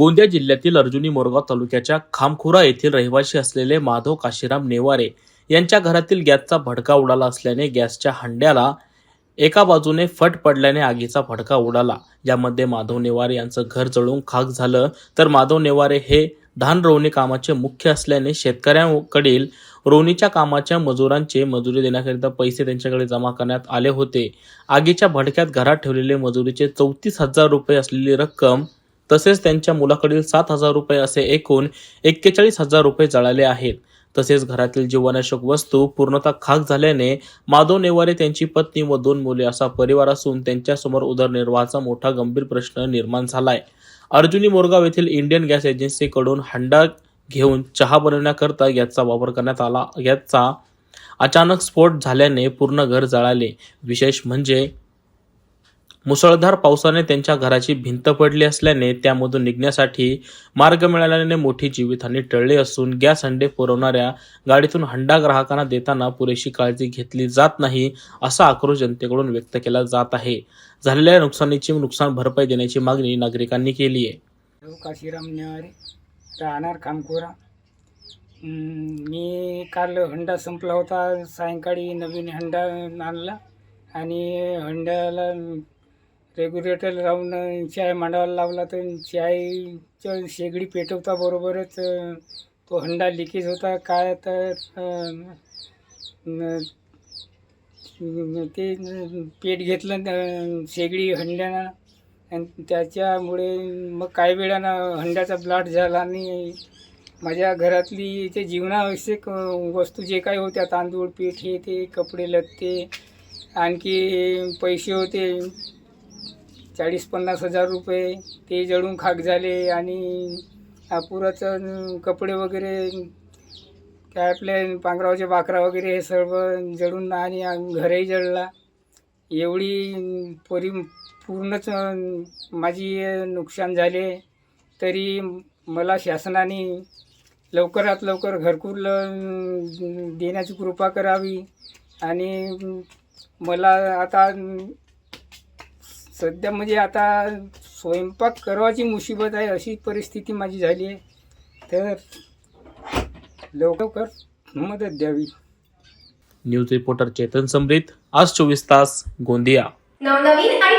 गोंदिया जिल्ह्यातील अर्जुनी मोरगाव तालुक्याच्या खामखुरा येथील रहिवासी असलेले माधव काशीराम नेवारे यांच्या घरातील गॅसचा भडका उडाला असल्याने गॅसच्या हंड्याला एका बाजूने फट पडल्याने आगीचा भडका उडाला. यामध्ये माधव नेवारे यांचं घर जळून खाक झालं. तर माधव नेवारे हे धान रोवणी कामाचे मुख्य असल्याने शेतकऱ्यांकडील रोवणीच्या कामाच्या मजुरांचे मजुरी देण्याकरिता पैसे त्यांच्याकडे जमा करण्यात आले होते. आगीच्या भडक्यात घरात ठेवलेले मजुरीचे चौतीस हजार रुपये असलेली रक्कम तसेच त्यांच्या मुलाकडील सात हजार रुपये असे एकूण एक्केचाळीस हजार रुपये जळाले आहेत. तसेच घरातील जीवनाशक वस्तू पूर्णतः खाक झाल्याने माधव नेवारे त्यांची पत्नी व दोन मुले असा परिवार असून त्यांच्यासमोर उदरनिर्वाहाचा मोठा गंभीर प्रश्न निर्माण झालाय. अर्जुनी मोरगाव येथील इंडियन गॅस एजन्सीकडून हंडा घेऊन चहा बनवण्याकरता गॅसचा वापर करण्यात आला. गॅसचा अचानक स्फोट झाल्याने पूर्ण घर जळाले. विशेष म्हणजे मुसळधार पावसाने त्यांच्या घराची भिंत पडली असल्याने त्यामधून निघण्यासाठी मार्ग मिळाल्याने मोठी जीवितहानी टळली असून गॅस हंडे पुरवणाऱ्या गाडीतून हंडा ग्राहकांना देताना पुरेशी काळजी घेतली जात नाही असा आक्रोश जनतेकडून व्यक्त केला जात आहे. झालेल्या नुकसानीची नुकसान भरपाई देण्याची मागणी नागरिकांनी केली आहे. काशीराम राहणार खामखोरा. मी काल हंडा संपला होता सायंकाळी नवीन हंडा आणला आणि हंड्याला रेग्युलेटर लावून चाय मांडायला लावला तर चायचं शेगडी पेटवता बरोबरच तो हंडा लिकेज होता. काय तर ते पेट घेतलं शेगडी हंड्यानं. आणि त्याच्यामुळे मग काही वेळानं हंड्याचा ब्लाट झाला आणि माझ्या घरातली ते जीवनावश्यक वस्तू जे काही होत्या तांदूळ पीठ हे ते कपडे लत्ते आणखी पैसे होते. चाळीस पन्नास हजार रुपये ते जळून खाक झाले आणि पुराचं कपडे वगैरे काय आपले पांघरावचे बाकरा वगैरे हे सर्व जळून आणि घरही जळला. एवढी परी पूर्णच माझी नुकसान झाले. तरी मला शासनाने लवकरात लवकर घरकुल देण्याची कृपा करावी आणि मला आता सध्या म्हणजे आता स्वयंपाक करवाची मुसीबत आहे अशी परिस्थिती माझी झाली आहे. तर लवकर मदत द्यावी. न्यूज रिपोर्टर चेतन समृत आज चोवीस तास गोंदिया. नवनवीन आणि